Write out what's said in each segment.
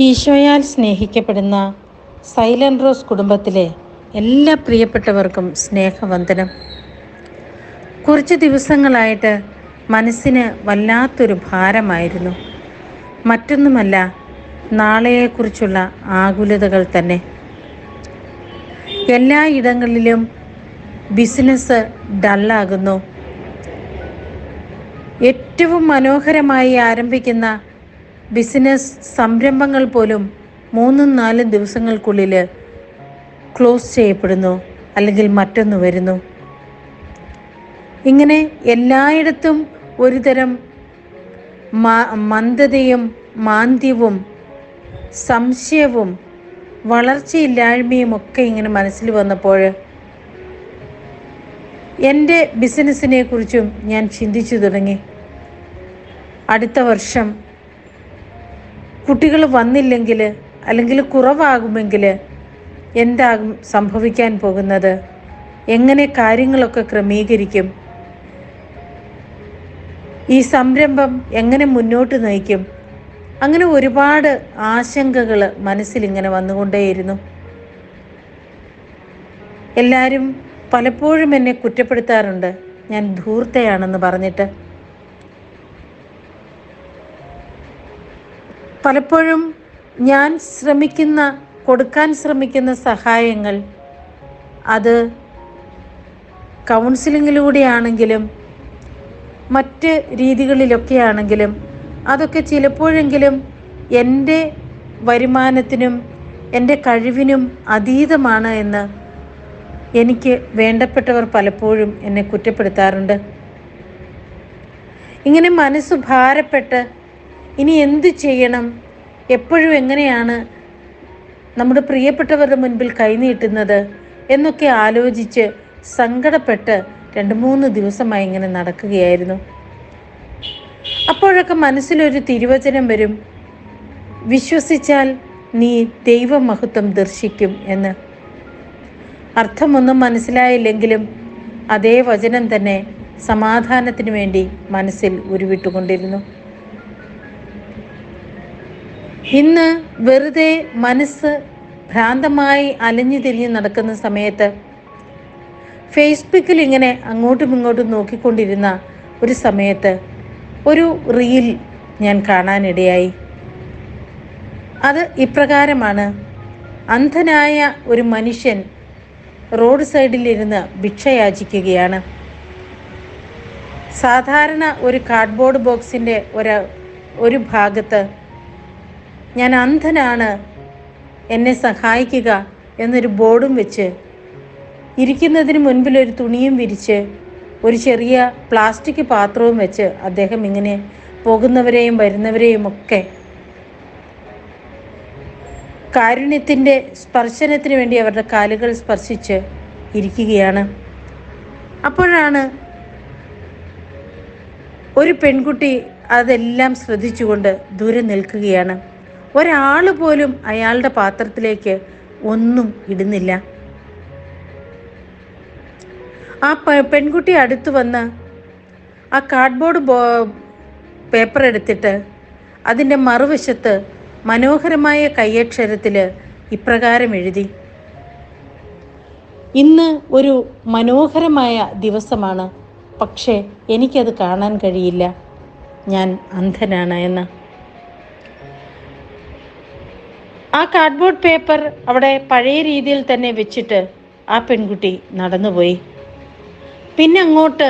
ഈശോയാൽ സ്നേഹിക്കപ്പെടുന്ന silent rose കുടുംബത്തിലെ എല്ലാ പ്രിയപ്പെട്ടവർക്കും സ്നേഹവന്ദനം. കുറച്ച് ദിവസങ്ങളായിട്ട് മനസ്സിന് വല്ലാത്തൊരു ഭാരമായിരുന്നു. മറ്റൊന്നുമല്ല നാളെയെക്കുറിച്ചുള്ള ആകുലതകൾ തന്നെ. എല്ലായിടങ്ങളിലും ബിസിനസ് ഡള്ളാകുന്നു. ഏറ്റവും മനോഹരമായി ആരംഭിക്കുന്ന ബിസിനസ് സംരംഭങ്ങൾ പോലും മൂന്നും നാലും ദിവസങ്ങൾക്കുള്ളിൽ ക്ലോസ് ചെയ്യപ്പെടുന്നു അല്ലെങ്കിൽ മറ്റൊന്ന് വരുന്നു. ഇങ്ങനെ എല്ലായിടത്തും ഒരുതരം മന്ദതയും മാന്ദ്യവും സംശയവും വളർച്ചയില്ലായ്മയും ഒക്കെ ഇങ്ങനെ മനസ്സിൽ വന്നപ്പോൾ എന്റെ ബിസിനസ്സിനെ കുറിച്ചും ഞാൻ ചിന്തിച്ചു തുടങ്ങി. അടുത്ത വർഷം കുട്ടികൾ വന്നില്ലെങ്കിൽ അല്ലെങ്കിൽ കുറവാകുമെങ്കിൽ എന്താകും സംഭവിക്കാൻ പോകുന്നത്? എങ്ങനെ കാര്യങ്ങളൊക്കെ ക്രമീകരിക്കും? ഈ സംരംഭം എങ്ങനെ മുന്നോട്ട് നയിക്കും? അങ്ങനെ ഒരുപാട് ആശങ്കകൾ മനസ്സിൽ ഇങ്ങനെ വന്നുകൊണ്ടേയിരുന്നു. എല്ലാവരും പലപ്പോഴും എന്നെ കുറ്റപ്പെടുത്താറുണ്ട്. ഞാൻ ധൂർത്തയാണെന്ന് പറഞ്ഞിട്ട്. പലപ്പോഴും ഞാൻ ശ്രമിക്കുന്ന കൊടുക്കാൻ ശ്രമിക്കുന്ന സഹായങ്ങൾ അത് കൗൺസിലിങ്ങിലൂടെയാണെങ്കിലും മറ്റ് രീതികളിലൊക്കെ ആണെങ്കിലും അതൊക്കെ ചിലപ്പോഴെങ്കിലും എന്റെ വരുമാനത്തിനും എന്റെ കഴിവിനും അതീതമാണ് എന്ന് എനിക്ക് വേണ്ടപ്പെട്ടവർ പലപ്പോഴും എന്നെ കുറ്റപ്പെടുത്താറുണ്ട്. ഇങ്ങനെ മനസ്സ് ഭാരപ്പെട്ട് ഇനി എന്ത് ചെയ്യണം? എപ്പോഴും എങ്ങനെയാണ് നമ്മുടെ പ്രിയപ്പെട്ടവരുടെ മുൻപിൽ കൈനീട്ടുന്നത് എന്നൊക്കെ ആലോചിച്ച് സങ്കടപ്പെട്ട് രണ്ട് മൂന്ന് ദിവസമായി ഇങ്ങനെ നടക്കുകയായിരുന്നു. അപ്പോഴൊക്കെ മനസ്സിലൊരു തിരുവചനം വരും. വിശ്വസിച്ചാൽ നീ ദൈവമഹത്വം ദർശിക്കും എന്ന്. അർത്ഥമൊന്നും മനസ്സിലായില്ലെങ്കിലും അതേ വചനം തന്നെ സമാധാനത്തിന് വേണ്ടി മനസ്സിൽ ഉരുവിട്ടുകൊണ്ടിരുന്നു. ഇന്ന് വെറുതെ മനസ്സ് ഭ്രാന്തമായി അലഞ്ഞു തിരിഞ്ഞ് നടക്കുന്ന സമയത്ത് ഫേസ്ബുക്കിൽ ഇങ്ങനെ അങ്ങോട്ടും ഇങ്ങോട്ടും നോക്കിക്കൊണ്ടിരുന്ന ഒരു സമയത്ത് ഒരു റീൽ ഞാൻ കാണാനിടയായി. അത് ഇപ്രകാരമാണ്. അന്ധനായ ഒരു മനുഷ്യൻ റോഡ് സൈഡിലിരുന്ന് ഭിക്ഷയാചിക്കുകയാണ്. സാധാരണ ഒരു കാർഡ്ബോർഡ് ബോക്സിന്റെ ഒരു ഒരു ഭാഗത്ത് ഞാൻ അന്ധനാണ്. എന്നെ സഹായിക്കുക എന്നൊരു ബോർഡും വെച്ച് ഇരിക്കുന്നതിന് മുൻപിൽ ഒരു തുണിയും വിരിച്ച് ഒരു ചെറിയ പ്ലാസ്റ്റിക് പാത്രവും വെച്ച് അദ്ദേഹം ഇങ്ങനെ പോകുന്നവരെയും വരുന്നവരെയും ഒക്കെ കാരുണ്യത്തിന്റെ സ്പർശനത്തിന് വേണ്ടി അവരുടെ കാലുകൾ സ്പർശിച്ച് ഇരിക്കുകയാണ്. അപ്പോഴാണ് ഒരു പെൺകുട്ടി അതെല്ലാം ശ്രദ്ധിച്ചുകൊണ്ട് ദൂരെ നിൽക്കുകയാണ്. ഒരാൾ പോലും അയാളുടെ പാത്രത്തിലേക്ക് ഒന്നും ഇടുന്നില്ല. ആ പെൺകുട്ടി അടുത്ത് വന്ന് ആ കാർഡ്ബോർഡ് ബോ പേപ്പർ എടുത്തിട്ട് അതിന്റെ മറുവശത്ത് മനോഹരമായ കയ്യക്ഷരത്തിൽ ഇപ്രകാരം എഴുതി. ഇന്ന് ഒരു മനോഹരമായ ദിവസമാണ്. പക്ഷേ എനിക്കത് കാണാൻ കഴിയില്ല. ഞാൻ അന്ധനാണ് എന്ന്. ആ കാർഡ്ബോർഡ് പേപ്പർ അവിടെ പഴയ രീതിയിൽ തന്നെ വെച്ചിട്ട് ആ പെൺകുട്ടി നടന്നുപോയി. പിന്നെ അങ്ങോട്ട്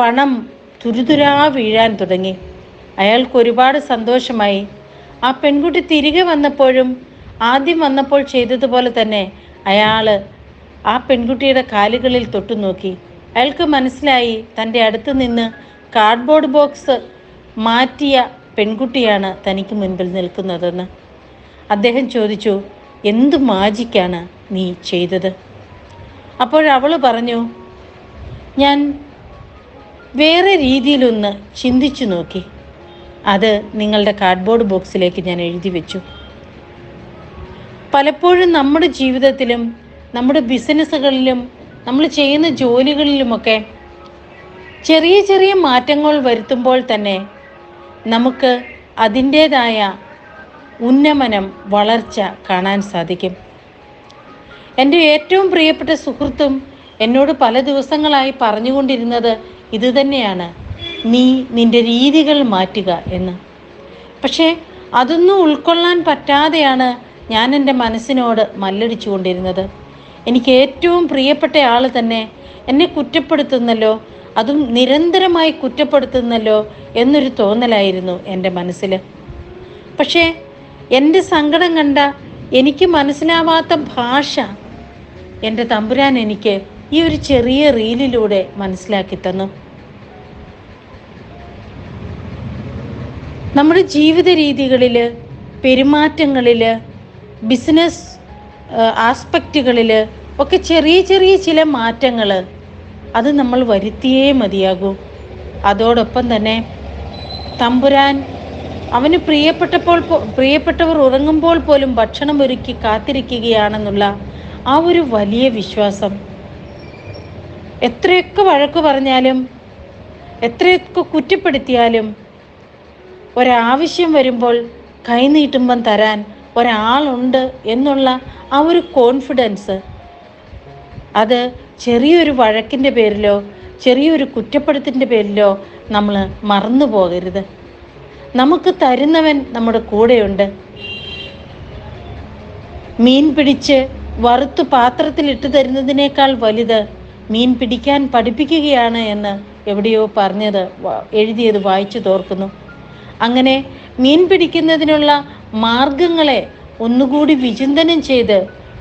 പണം തുരുതുരാ വീഴാൻ തുടങ്ങി. അയാൾക്ക് ഒരുപാട് സന്തോഷമായി. ആ പെൺകുട്ടി തിരികെ വന്നപ്പോഴും ആദ്യം വന്നപ്പോൾ ചെയ്തതുപോലെ തന്നെ അയാൾ ആ പെൺകുട്ടിയുടെ കാലുകളിൽ തൊട്ടു നോക്കി. അയാൾക്ക് മനസ്സിലായി തന്റെ അടുത്ത് നിന്ന് കാർഡ്ബോർഡ് ബോക്സ് മാറ്റിയ പെൺകുട്ടിയാണ് തനിക്ക് മുൻപിൽ നിൽക്കുന്നതെന്ന്. അദ്ദേഹം ചോദിച്ചു എന്തു മാജിക്കാണ് നീ ചെയ്തത്? അപ്പോഴവൾ പറഞ്ഞു ഞാൻ വേറെ രീതിയിലൊന്ന് ചിന്തിച്ചു നോക്കി. അത് നിങ്ങളുടെ കാർഡ്ബോർഡ് ബോക്സിലേക്ക് ഞാൻ എഴുതി വെച്ചു. പലപ്പോഴും നമ്മുടെ ജീവിതത്തിലും നമ്മുടെ ബിസിനസ്സുകളിലും നമ്മൾ ചെയ്യുന്ന ജോലികളിലുമൊക്കെ ചെറിയ ചെറിയ മാറ്റങ്ങൾ വരുത്തുമ്പോൾ തന്നെ നമുക്ക് അതിന്റേതായ ഉന്നമനം വളർച്ച കാണാൻ സാധിക്കും. എന്റെ ഏറ്റവും പ്രിയപ്പെട്ട സുഹൃത്തും എന്നോട് പല ദിവസങ്ങളായി പറഞ്ഞുകൊണ്ടിരുന്നത് ഇതുതന്നെയാണ് നീ നിന്റെ രീതികൾ മാറ്റുക എന്ന്. പക്ഷേ അതൊന്നും ഉൾക്കൊള്ളാൻ പറ്റാതെയാണ് ഞാൻ എന്റെ മനസ്സിനോട് മല്ലടിച്ചു കൊണ്ടിരുന്നത് എനിക്ക് ഏറ്റവും പ്രിയപ്പെട്ട ആൾ തന്നെ എന്നെ കുറ്റപ്പെടുത്തുന്നല്ലോ അതും നിരന്തരമായി കുറ്റപ്പെടുത്തുന്നല്ലോ എന്നൊരു തോന്നലായിരുന്നു എന്റെ മനസ്സിൽ പക്ഷേ എന്റെ സങ്കടം കണ്ട എനിക്ക് മനസ്സിലാവാത്ത ഭാഷ എന്റെ തമ്പുരാൻ എനിക്ക് ഈ ഒരു ചെറിയ റീലിലൂടെ മനസ്സിലാക്കി തന്നു. നമ്മുടെ ജീവിത രീതികളിൽ പെരുമാറ്റങ്ങളിൽ ബിസിനസ് ആസ്പെക്റ്റുകളിൽ ഒക്കെ ചെറിയ ചെറിയ ചില മാറ്റങ്ങൾ അത് നമ്മൾ വരുത്തിയേ മതിയാകൂ. അതോടൊപ്പം തന്നെ തമ്പുരാൻ അവന് പ്രിയപ്പെട്ടപ്പോൾ പ്രിയപ്പെട്ടവർ ഉറങ്ങുമ്പോൾ പോലും ഭക്ഷണം ഒരുക്കി കാത്തിരിക്കുകയാണെന്നുള്ള ആ ഒരു വലിയ വിശ്വാസം. എത്രയൊക്കെ വഴക്ക് പറഞ്ഞാലും എത്രയൊക്കെ കുറ്റപ്പെടുത്തിയാലും ഒരാവശ്യം വരുമ്പോൾ കൈനീട്ടുമ്പം തരാൻ ഒരാളുണ്ട് എന്നുള്ള ആ ഒരു കോൺഫിഡൻസ്. അത് ചെറിയൊരു വഴക്കിന്റെ പേരിലോ ചെറിയൊരു കുറ്റപ്പെടുത്തിന്റെ പേരിലോ നമ്മൾ മറന്നു പോകരുത് നമുക്ക് തരുന്നവൻ നമ്മുടെ കൂടെയുണ്ട്. മീൻ പിടിച്ച് വറുത്ത് പാത്രത്തിൽ ഇട്ട് തരുന്നതിനേക്കാൾ വലുത് മീൻ പിടിക്കാൻ പഠിപ്പിക്കുകയാണ് എന്ന് എവിടെയോ പറഞ്ഞത് എഴുതിയത് വായിച്ചു തോർക്കുന്നു. അങ്ങനെ മീൻ പിടിക്കുന്നതിനുള്ള മാർഗങ്ങളെ ഒന്നുകൂടി വിചിന്തനം ചെയ്ത്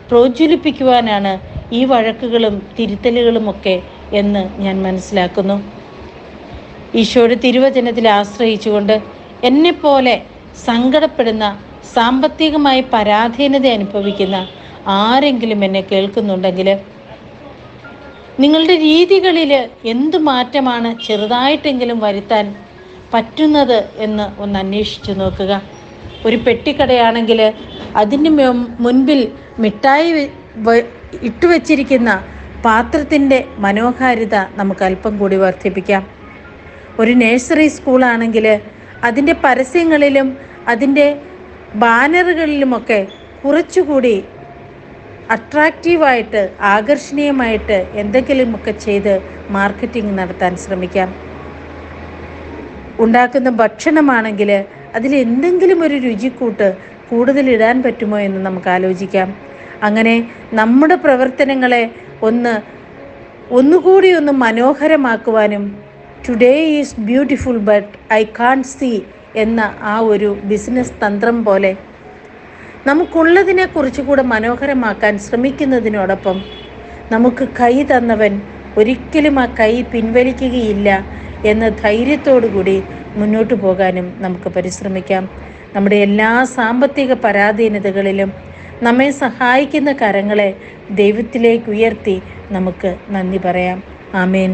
പ്രോജ്വലിപ്പിക്കുവാനാണ് ഈ വഴക്കുകളും തിരുത്തലുകളുമൊക്കെ എന്ന് ഞാൻ മനസ്സിലാക്കുന്നു. ഈശോയുടെ തിരുവചനത്തിൽ ആശ്രയിച്ചുകൊണ്ട് എന്നെപ്പോലെ സങ്കടപ്പെടുന്ന സാമ്പത്തികമായി പരാധീനത അനുഭവിക്കുന്ന ആരെങ്കിലും എന്നെ കേൾക്കുന്നുണ്ടെങ്കിൽ നിങ്ങളുടെ രീതികളിൽ എന്തു മാറ്റമാണ് ചെറുതായിട്ടെങ്കിലും വരുത്താൻ പറ്റുന്നത് എന്ന് ഒന്ന് അന്വേഷിച്ചു നോക്കുക. ഒരു പെട്ടിക്കടയാണെങ്കിൽ അതിന് മുൻപിൽ മിഠായി ഇട്ടുവച്ചിരിക്കുന്ന പാത്രത്തിന്റെ മനോഹാരിത നമുക്ക് അല്പം കൂടി വർദ്ധിപ്പിക്കാം. ഒരു നഴ്സറി സ്കൂളാണെങ്കിൽ അതിന്റെ പരസ്യങ്ങളിലും അതിന്റെ ബാനറുകളിലുമൊക്കെ കുറച്ചുകൂടി അട്രാക്റ്റീവായിട്ട് ആകർഷണീയമായിട്ട് എന്തെങ്കിലുമൊക്കെ ചെയ്ത് മാർക്കറ്റിംഗ് നടത്താൻ ശ്രമിക്കാം. ഉണ്ടാക്കുന്ന ഭക്ഷണമാണെങ്കിൽ അതിൽ എന്തെങ്കിലും ഒരു രുചിക്കൂട്ട് കൂടുതൽ ഇടാൻ പറ്റുമോ എന്ന് നമുക്ക് ആലോചിക്കാം. അങ്ങനെ നമ്മുടെ പ്രവർത്തനങ്ങളെ ഒന്ന് ഒന്നുകൂടി ഒന്ന് മനോഹരമാക്കുവാനും today is beautiful but I can't see എന്ന ആ ഒരു ബിസിനസ് തന്ത്രം പോലെ നമുക്കുള്ളതിനെ കുറിച്ചുകൂടെ മനോഹരമാക്കാൻ ശ്രമിക്കുന്നതിനോടൊപ്പം നമുക്ക് കൈ തന്നവൻ ഒരിക്കലും ആ കൈ പിൻവലിക്കുകയില്ല എന്ന ധൈര്യത്തോടു കൂടി മുന്നോട്ട് പോകാനും നമുക്ക് പരിശ്രമിക്കാം. നമ്മുടെ എല്ലാ സാമ്പത്തിക പരാധീനതകളിലും നമ്മെ സഹായിക്കുന്ന കരങ്ങളെ ദൈവത്തിലേക്ക് ഉയർത്തി നമുക്ക് നന്ദി പറയാം. ആമേൻ.